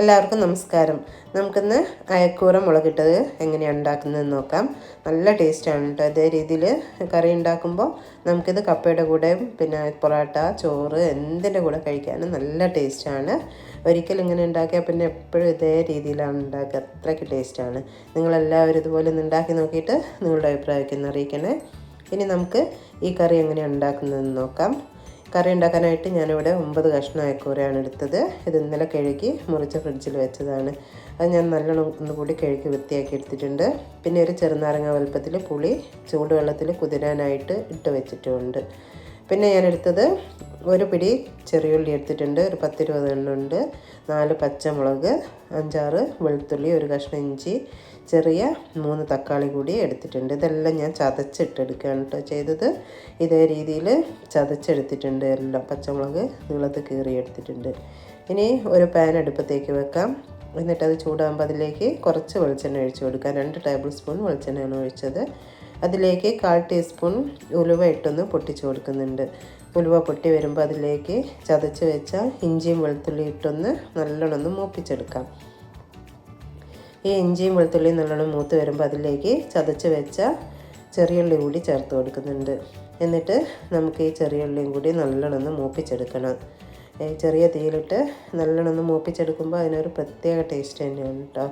എല്ലാവർക്കും നമസ്കാരം. നമുക്കിന്ന് അയക്കൂറ മുളകിട്ടത് എങ്ങനെയാണ് ഉണ്ടാക്കുന്നതെന്ന് നോക്കാം. നല്ല ടേസ്റ്റാണ് കേട്ടോ. ഇതേ രീതിയിൽ കറി ഉണ്ടാക്കുമ്പോൾ നമുക്കിത് കപ്പയുടെ കൂടെയും പിന്നെ പൊറോട്ട ചോറ് എന്തിന്റെ കൂടെ കഴിക്കാനും നല്ല ടേസ്റ്റാണ്. ഒരിക്കൽ ഇങ്ങനെ ഉണ്ടാക്കിയാൽ പിന്നെ എപ്പോഴും ഇതേ രീതിയിലാണ് ഉണ്ടാക്കുക. അത്രയ്ക്ക് ടേസ്റ്റാണ്. നിങ്ങളെല്ലാവരും ഇതുപോലെ ഒന്ന് ഉണ്ടാക്കി നോക്കിയിട്ട് നിങ്ങളുടെ അഭിപ്രായമൊക്കെ ഒന്ന് അറിയിക്കണേ. ഇനി നമുക്ക് ഈ കറി എങ്ങനെയാണ് ഉണ്ടാക്കുന്നതെന്ന് നോക്കാം. കറി ഉണ്ടാക്കാനായിട്ട് ഞാനിവിടെ ഒമ്പത് കഷ്ണം അയക്കൂരയാണ് എടുത്തത്. ഇത് ഇന്നലെ കഴുകി മുറിച്ച് ഫ്രിഡ്ജിൽ വെച്ചതാണ്. അത് ഞാൻ നല്ലോണം ഒന്ന് കൂടി കഴുകി വൃത്തിയാക്കി എടുത്തിട്ടുണ്ട്. പിന്നെ ഒരു ചെറുനാരങ്ങ വലുപ്പത്തിൽ പുളി ചൂടുവെള്ളത്തിൽ കുതിരാനായിട്ട് ഇട്ട് വെച്ചിട്ടുമുണ്ട് പിന്നെ ഞാൻ എടുത്തത് ഒരു പിടി ചെറിയുള്ളി എടുത്തിട്ടുണ്ട്. ഒരു പത്തിരുപത് എണ്ണുണ്ട് നാല് പച്ചമുളക് അഞ്ചാറ് വെളുത്തുള്ളി ഒരു കഷ്ണം ഇഞ്ചി ചെറിയ മൂന്ന് തക്കാളി കൂടി എടുത്തിട്ടുണ്ട്. ഇതെല്ലാം ഞാൻ ചതച്ചിട്ടെടുക്കുകയാണ് കേട്ടോ ചെയ്തത്. ഇതേ രീതിയിൽ ചതച്ചെടുത്തിട്ടുണ്ട്. എല്ലാം പച്ചമുളക് നീളത്ത് കീറി എടുത്തിട്ടുണ്ട്. ഇനി ഒരു പാൻ അടുപ്പത്തേക്ക് വെക്കാം. എന്നിട്ട് അത് ചൂടാകുമ്പോൾ അതിലേക്ക് കുറച്ച് വെളിച്ചെണ്ണ ഒഴിച്ചു കൊടുക്കാം. രണ്ട് ടേബിൾ സ്പൂൺ വെളിച്ചെണ്ണയാണ് ഒഴിച്ചത്. അതിലേക്ക് കാൽ ടീസ്പൂൺ ഉലുവ ഇട്ടൊന്ന് പൊട്ടിച്ചു കൊടുക്കുന്നുണ്ട്. ഉലുവ പൊട്ടി വരുമ്പോൾ അതിലേക്ക് ചതച്ച് വെച്ച ഇഞ്ചിയും വെളുത്തുള്ളി ഇട്ടൊന്ന് നല്ലോണം ഒന്ന് മൂപ്പിച്ചെടുക്കാം. ഈ ഇഞ്ചിയും വെളുത്തുള്ളിയും നല്ലോണം മൂത്ത് വരുമ്പോൾ അതിലേക്ക് ചതച്ച് വെച്ച ചെറിയുള്ളി കൂടി ചേർത്ത് കൊടുക്കുന്നുണ്ട്. എന്നിട്ട് നമുക്ക് ഈ ചെറിയുള്ളിയും കൂടി നല്ലോണം ഒന്ന് മൂപ്പിച്ചെടുക്കണം ചെറിയ തീയിലിട്ട് നല്ലോണം ഒന്ന് മൂപ്പിച്ചെടുക്കുമ്പോൾ അതിനൊരു പ്രത്യേക ടേസ്റ്റ് തന്നെയാണ് കേട്ടോ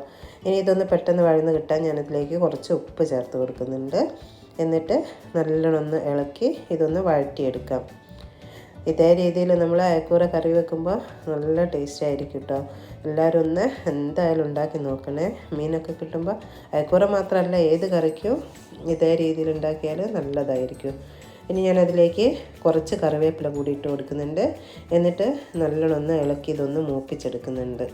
ഇനി ഇതൊന്ന് പെട്ടെന്ന് വഴന്ന് കിട്ടാൻ ഞാനതിലേക്ക് കുറച്ച് ഉപ്പ് ചേർത്ത് കൊടുക്കുന്നുണ്ട്. എന്നിട്ട് നല്ലോണം ഒന്ന് ഇളക്കി ഇതൊന്ന് വഴറ്റിയെടുക്കാം. ഇതേ രീതിയിൽ നമ്മൾ അയക്കൂറ കറി വെക്കുമ്പോൾ നല്ല ടേസ്റ്റ് ആയിരിക്കും കേട്ടോ എല്ലാവരും ഒന്ന് എന്തായാലും ഉണ്ടാക്കി നോക്കണേ. മീനൊക്കെ കിട്ടുമ്പോൾ അയക്കൂറ മാത്രമല്ല ഏത് കറിക്കും ഇതേ രീതിയിൽ ഉണ്ടാക്കിയാൽ നല്ലതായിരിക്കും. ഇനി ഞാനതിലേക്ക് കുറച്ച് കറിവേപ്പില കൂടി ഇട്ട് കൊടുക്കുന്നുണ്ട്. എന്നിട്ട് നല്ലോണം ഒന്ന് ഇളക്കി ഇതൊന്ന് മൂപ്പിച്ചെടുക്കുന്നുണ്ട്.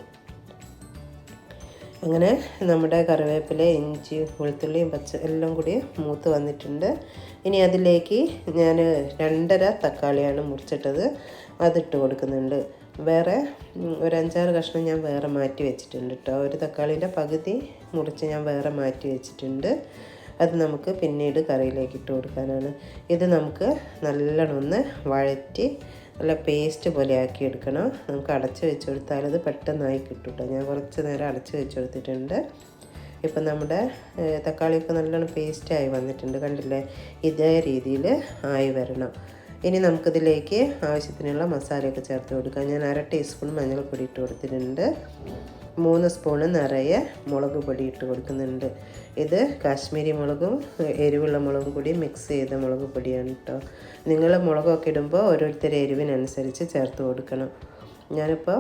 അങ്ങനെ നമ്മുടെ കറിവേപ്പില ഇഞ്ചി വെളുത്തുള്ളിയും പച്ച എല്ലാം കൂടി മൂത്ത് വന്നിട്ടുണ്ട്. ഇനി അതിലേക്ക് ഞാൻ രണ്ടര തക്കാളിയാണ് മുറിച്ചിട്ടത്. അതിട്ട് കൊടുക്കുന്നുണ്ട്. വേറെ ഒരു അഞ്ചാറ് കഷ്ണം ഞാൻ വേറെ മാറ്റി വെച്ചിട്ടുണ്ട് കേട്ടോ ഒരു തക്കാളീന്റെ പകുതി മുറിച്ച് ഞാൻ വേറെ മാറ്റി വെച്ചിട്ടുണ്ട്. അത് നമുക്ക് പിന്നീട് കറിയിലേക്ക് ഇട്ട് കൊടുക്കാനാണ്. ഇത് നമുക്ക് നല്ലോണം ഒന്ന് വഴറ്റി നല്ല പേസ്റ്റ് പോലെ ആക്കി എടുക്കണം. നമുക്ക് അടച്ച് വെച്ച് കൊടുത്താൽ അത് പെട്ടെന്നായി കിട്ടും കേട്ടോ ഞാൻ കുറച്ച് നേരം അടച്ച് വെച്ച് കൊടുത്തിട്ടുണ്ട്. ഇപ്പം നമ്മുടെ തക്കാളിയൊക്കെ നല്ലോണം പേസ്റ്റായി വന്നിട്ടുണ്ട്. കണ്ടില്ലേ? ഇതേ രീതിയിൽ ആയി വരണം. ഇനി നമുക്കിതിലേക്ക് ആവശ്യത്തിനുള്ള മസാലയൊക്കെ ചേർത്ത് കൊടുക്കാം. ഞാൻ അര ടീസ്പൂൺ മഞ്ഞൾപ്പൊടി ഇട്ട് കൊടുത്തിട്ടുണ്ട്. മൂന്ന് സ്പൂണ് നിറയെ മുളക് പൊടി ഇട്ട് കൊടുക്കുന്നുണ്ട്. ഇത് കാശ്മീരി മുളകും എരിവുള്ള മുളകും കൂടി മിക്സ് ചെയ്ത മുളക് പൊടിയാണ് കേട്ടോ നിങ്ങൾ മുളകൊക്കെ ഇടുമ്പോൾ ഓരോരുത്തരുടെ എരിവിനനുസരിച്ച് ചേർത്ത് കൊടുക്കണം. ഞാനിപ്പോൾ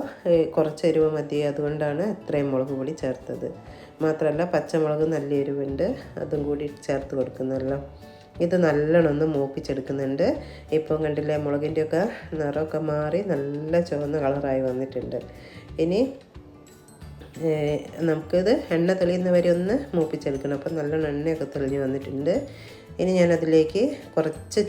കുറച്ച് എരിവ് മതി. അതുകൊണ്ടാണ് ഇത്രയും മുളക് പൊടി ചേർത്തത്. മാത്രമല്ല പച്ചമുളക് നല്ല എരിവുണ്ട്. അതും കൂടി ചേർത്ത് കൊടുക്കുന്നല്ലോ. ഇത് നല്ലോണം ഒന്ന് മൂപ്പിച്ചെടുക്കുന്നുണ്ട്. ഇപ്പം കണ്ടില്ലേ മുളകിന്റെയൊക്കെ നിറമൊക്കെ മാറി നല്ല ചുവന്ന കളറായി വന്നിട്ടുണ്ട്. ഇനി നമുക്കിത് എണ്ണ തെളിയുന്ന വരെ ഒന്ന് മൂപ്പിച്ചെടുക്കണം. അപ്പം നല്ലോണം എണ്ണയൊക്കെ തെളിഞ്ഞ് വന്നിട്ടുണ്ട്. ഇനി ഞാനതിലേക്ക് കുറച്ച്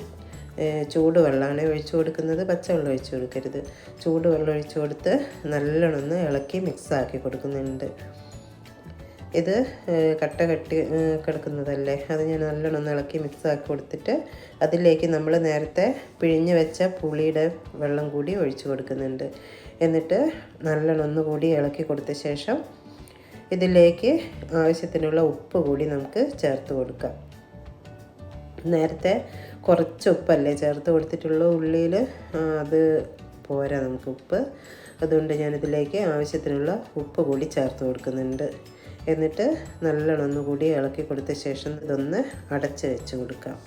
ചൂടുവെള്ളമാണ് ഒഴിച്ചു കൊടുക്കുന്നത് പച്ചവെള്ളം ഒഴിച്ചു കൊടുക്കരുത്. ചൂടുവെള്ളം ഒഴിച്ചു കൊടുത്ത് നല്ലോണം ഒന്ന് ഇളക്കി മിക്സാക്കി കൊടുക്കുന്നുണ്ട്. ഇത് കട്ട കട്ടി കിടക്കുന്നതല്ലേ? അത് ഞാൻ നല്ലോണം ഒന്ന് ഇളക്കി മിക്സ് ആക്കി കൊടുത്തിട്ട് അതിലേക്ക് നമ്മൾ നേരത്തെ പിഴിഞ്ഞ് വെച്ച പുളിയുടെ വെള്ളം കൂടി ഒഴിച്ചു കൊടുക്കുന്നുണ്ട്. എന്നിട്ട് നല്ലോണം ഒന്നുകൂടി ഇളക്കി കൊടുത്ത ശേഷം ഇതിലേക്ക് ആവശ്യത്തിനുള്ള ഉപ്പ് കൂടി നമുക്ക് ചേർത്ത് കൊടുക്കാം. നേരത്തെ കുറച്ച് ഉപ്പല്ലേ ചേർത്ത് കൊടുത്തിട്ടുള്ള ഉള്ളിയിൽ അത് പോരാ നമുക്ക് ഉപ്പ്. അതുകൊണ്ട് ഞാനിതിലേക്ക് ആവശ്യത്തിനുള്ള ഉപ്പ് കൂടി ചേർത്ത് കൊടുക്കുന്നുണ്ട്. എന്നിട്ട് നല്ലോണം ഒന്നുകൂടി ഇളക്കി കൊടുത്ത ശേഷം ഇതൊന്ന് അടച്ച് വെച്ച് കൊടുക്കാം.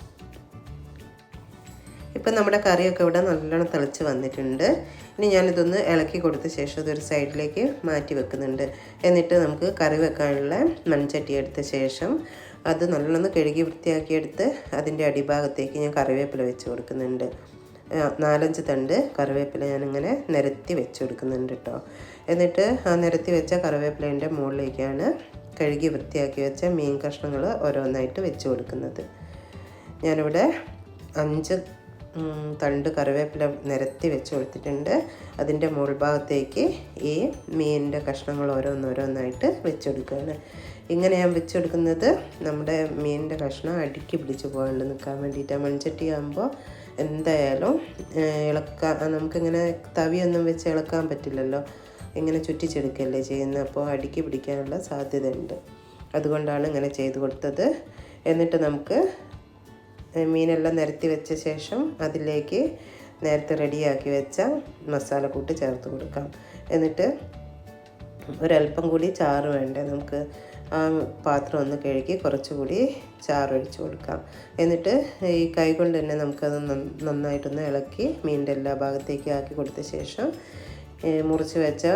ഇപ്പം നമ്മുടെ കറിയൊക്കെ ഇവിടെ നല്ലോണം തിളച്ച് വന്നിട്ടുണ്ട്. ഇനി ഞാനിതൊന്ന് ഇളക്കി കൊടുത്ത ശേഷം ഇതൊരു സൈഡിലേക്ക് മാറ്റി വെക്കുന്നുണ്ട്. എന്നിട്ട് നമുക്ക് കറി വെക്കാനുള്ള മൺചട്ടി എടുത്ത ശേഷം അത് നല്ലോണം കഴുകി വൃത്തിയാക്കിയെടുത്ത് അതിന്റെ അടിഭാഗത്തേക്ക് ഞാൻ കറിവേപ്പില വെച്ച് കൊടുക്കുന്നുണ്ട്. നാലഞ്ച് തണ്ട് കറിവേപ്പില ഞാനിങ്ങനെ നിരത്തി വെച്ച് കൊടുക്കുന്നുണ്ട് കേട്ടോ എന്നിട്ട് ആ നിരത്തി വെച്ച കറിവേപ്പിലേന്റെ മുകളിലേക്കാണ് കഴുകി വൃത്തിയാക്കി വെച്ച മീൻ കഷ്ണങ്ങൾ ഓരോന്നായിട്ട് വെച്ച് കൊടുക്കുന്നത് ഞാനിവിടെ അഞ്ച് തണ്ട് കറിവേപ്പില നിരത്തി വെച്ച് കൊടുത്തിട്ടുണ്ട് അതിന്റെ മുകൾ ഭാഗത്തേക്ക് ഈ മീനിന്റെ കഷ്ണങ്ങൾ ഓരോന്നോരോന്നായിട്ട് വെച്ച് കൊടുക്കുകയാണ് ഇങ്ങനെ ഞാൻ വെച്ച് കൊടുക്കുന്നത് നമ്മുടെ മീനിന്റെ കഷ്ണം അടുക്കി പിടിച്ച് പോകാണ്ട് നിൽക്കാൻ വേണ്ടിയിട്ടാണ്. മൺചട്ടി ആകുമ്പോൾ എന്തായാലും ഇളക്കാൻ നമുക്കിങ്ങനെ തവിയൊന്നും വെച്ച് ഇളക്കാൻ പറ്റില്ലല്ലോ. ഇങ്ങനെ ചുറ്റിച്ചെടുക്കുകയല്ലേ ചെയ്യുന്നത്. അപ്പോൾ അടുക്കി പിടിക്കാനുള്ള സാധ്യതയുണ്ട്. അതുകൊണ്ടാണ് ഇങ്ങനെ ചെയ്ത് കൊടുത്തത്. എന്നിട്ട് നമുക്ക് മീനെല്ലാം നിരത്തി വെച്ച ശേഷം അതിലേക്ക് നേരത്തെ റെഡിയാക്കി വെച്ച മസാല കൂട്ടി ചേർത്ത് കൊടുക്കാം. എന്നിട്ട് ഒരല്പം കൂടി ചാറ് വേണ്ടേ നമുക്ക്? ആ പാത്രം ഒന്ന് കഴുകി കുറച്ചുകൂടി ചാറൊഴിച്ച് കൊടുക്കാം. എന്നിട്ട് ഈ കൈ കൊണ്ട് തന്നെ നമുക്കത് നന്നായിട്ടൊന്ന് ഇളക്കി മീനിന്റെ എല്ലാ ഭാഗത്തേക്കും ആക്കി കൊടുത്ത ശേഷം മുറിച്ച് വെച്ച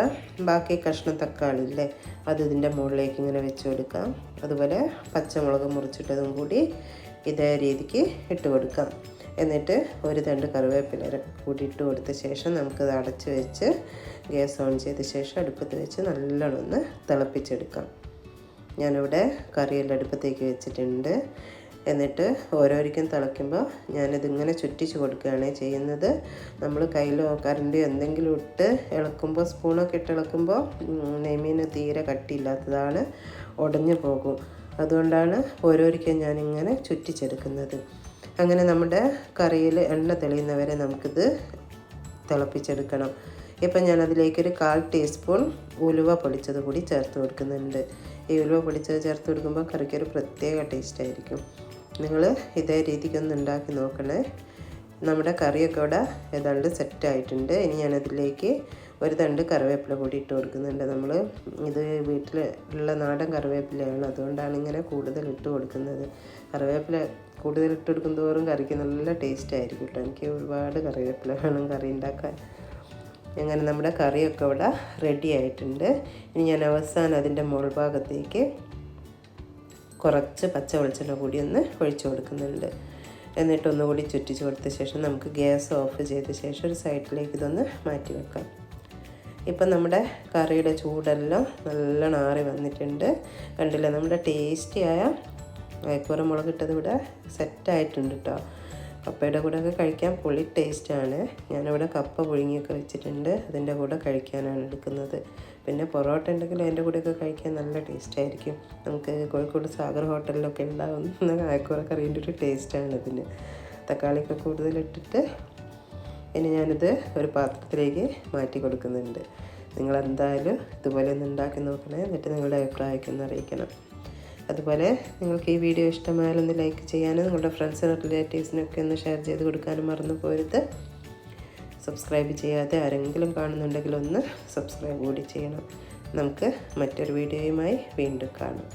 ബാക്കി കഷ്ണം തക്കാളി ഇല്ലേ അത് ഇതിന്റെ മുകളിലേക്ക് ഇങ്ങനെ വെച്ച് കൊടുക്കാം. അതുപോലെ പച്ചമുളക് മുറിച്ചിട്ടതും കൂടി ഇതേ രീതിക്ക് ഇട്ട് കൊടുക്കാം. എന്നിട്ട് ഒരു തണ്ട് കറിവേപ്പില കൂടി ഇട്ട് കൊടുത്ത ശേഷം നമുക്കത് അടച്ച് വെച്ച് ഗ്യാസ് ഓൺ ചെയ്ത ശേഷം അടുപ്പത്ത് വെച്ച് നല്ലോണം ഒന്ന് തിളപ്പിച്ചെടുക്കാം. ഞാനിവിടെ കറിയെല്ലാം അടുപ്പത്തേക്ക് വെച്ചിട്ടുണ്ട്. എന്നിട്ട് ഓരോരിക്കും തിളയ്ക്കുമ്പോൾ ഞാനിതിങ്ങനെ ചുറ്റിച്ച് കൊടുക്കുകയാണ് ചെയ്യുന്നത്. നമ്മൾ കയ്യിലോ കറണ്ടി എന്തെങ്കിലും ഇട്ട് ഇളക്കുമ്പോൾ സ്പൂണൊക്കെ ഇട്ട് ഇളക്കുമ്പോൾ നെയ്മീന് തീരെ കട്ടിയില്ലാത്തതാണ് ഉടഞ്ഞു പോകും. അതുകൊണ്ടാണ് ഓരോരിക്കും ഞാനിങ്ങനെ ചുറ്റിച്ചെടുക്കുന്നത്. അങ്ങനെ നമ്മുടെ കറിയിൽ എണ്ണ തെളിയുന്നവരെ നമുക്കിത് തിളപ്പിച്ചെടുക്കണം. ഇപ്പം ഞാനതിലേക്കൊരു കാൽ ടീസ്പൂൺ ഉലുവ പൊടിച്ചത് കൂടി ചേർത്ത് കൊടുക്കുന്നുണ്ട്. ഈ ഉലുവ പൊടിച്ചത് ചേർത്ത് കൊടുക്കുമ്പോൾ കറിക്കൊരു പ്രത്യേക ടേസ്റ്റായിരിക്കും നിങ്ങൾ ഇതേ രീതിക്കൊന്ന് ഉണ്ടാക്കി നോക്കണേ. നമ്മുടെ കറിയൊക്കെ ഇവിടെ ഏതാണ്ട് സെറ്റ് ആയിട്ടുണ്ട്. ഇനി ഞാനതിലേക്ക് ഒരു തണ്ട് കറിവേപ്പില കൂടി ഇട്ട് കൊടുക്കുന്നുണ്ട് നമ്മൾ. ഇത് വീട്ടിൽ ഉള്ള നാടൻ കറിവേപ്പിലയാണ്. അതുകൊണ്ടാണ് ഇങ്ങനെ കൂടുതൽ ഇട്ട് കൊടുക്കുന്നത്. കറിവേപ്പില കൂടുതൽ ഇട്ട് കൊടുക്കും തോറും കറിക്ക് നല്ല ടേസ്റ്റ് ആയിരിക്കും കേട്ടോ. എനിക്ക് ഒരുപാട് കറിവേപ്പില വേണം കറി ഉണ്ടാക്കാൻ അങ്ങനെ നമ്മുടെ കറിയൊക്കെ ഇവിടെ റെഡി ആയിട്ടുണ്ട്. ഇനി ഞാൻ അവസാനം അതിന്റെ മുകൾ ഭാഗത്തേക്ക് കുറച്ച് പച്ച വെളിച്ചെണ്ണ കൂടി ഒന്ന് ഒഴിച്ചു കൊടുക്കുന്നുണ്ട്. എന്നിട്ട് ഒന്നുകൂടി ചുറ്റിച്ച് കൊടുത്ത ശേഷം നമുക്ക് ഗ്യാസ് ഓഫ് ചെയ്ത ശേഷം ഒരു സൈഡിലേക്ക് ഇതൊന്ന് മാറ്റി വെക്കാം. ഇപ്പം നമ്മുടെ കറിയുടെ ചൂടെല്ലാം നല്ലോണം ആറി വന്നിട്ടുണ്ട്. കണ്ടില്ല? നമ്മുടെ ടേസ്റ്റിയായ അയക്കൂറ മുളക് ഇട്ടത് ഇവിടെ സെറ്റായിട്ടുണ്ട് കേട്ടോ കപ്പയുടെ കൂടെ ഒക്കെ കഴിക്കാൻ പൊളി ടേസ്റ്റാണ്. ഞാനിവിടെ കപ്പ പുഴുങ്ങിയൊക്കെ വെച്ചിട്ടുണ്ട്. അതിന്റെ കൂടെ കഴിക്കാനാണ് എടുക്കുന്നത്. പിന്നെ പൊറോട്ട ഉണ്ടെങ്കിൽ അതിന്റെ കൂടെയൊക്കെ കഴിക്കാൻ നല്ല ടേസ്റ്റായിരിക്കും. നമുക്ക് കോഴിക്കോട് സാഗർ ഹോട്ടലിലൊക്കെ ഉണ്ടാകുന്ന അയക്കൂറ കറീന്റെ ഒരു ടേസ്റ്റാണ് ഇതിന് തക്കാളിയൊക്കെ കൂടുതലിട്ടിട്ട് ഇനി ഞാനിത് ഒരു പാത്രത്തിലേക്ക് മാറ്റി കൊടുക്കുന്നുണ്ട്. നിങ്ങളെന്തായാലും ഇതുപോലെ ഒന്ന് ഉണ്ടാക്കി നോക്കണേ. എന്നിട്ട് നിങ്ങളുടെ അഭിപ്രായമൊക്കെ ഒന്ന് അറിയിക്കണം. അതുപോലെ നിങ്ങൾക്ക് ഈ വീഡിയോ ഇഷ്ടമായാലും ഒന്ന് ലൈക്ക് ചെയ്യാനും നിങ്ങളുടെ ഫ്രണ്ട്സിനും റിലേറ്റീവ്സിനൊക്കെ ഒന്ന് ഷെയർ ചെയ്ത് കൊടുക്കാനും മറന്നു പോരുത്. സബ്സ്ക്രൈബ് ചെയ്യാതെ ആരെങ്കിലും കാണുന്നുണ്ടെങ്കിൽ ഒന്ന് സബ്സ്ക്രൈബ് കൂടി ചെയ്യണം. നമുക്ക് മറ്റൊരു വീഡിയോയുമായി വീണ്ടും കാണാം.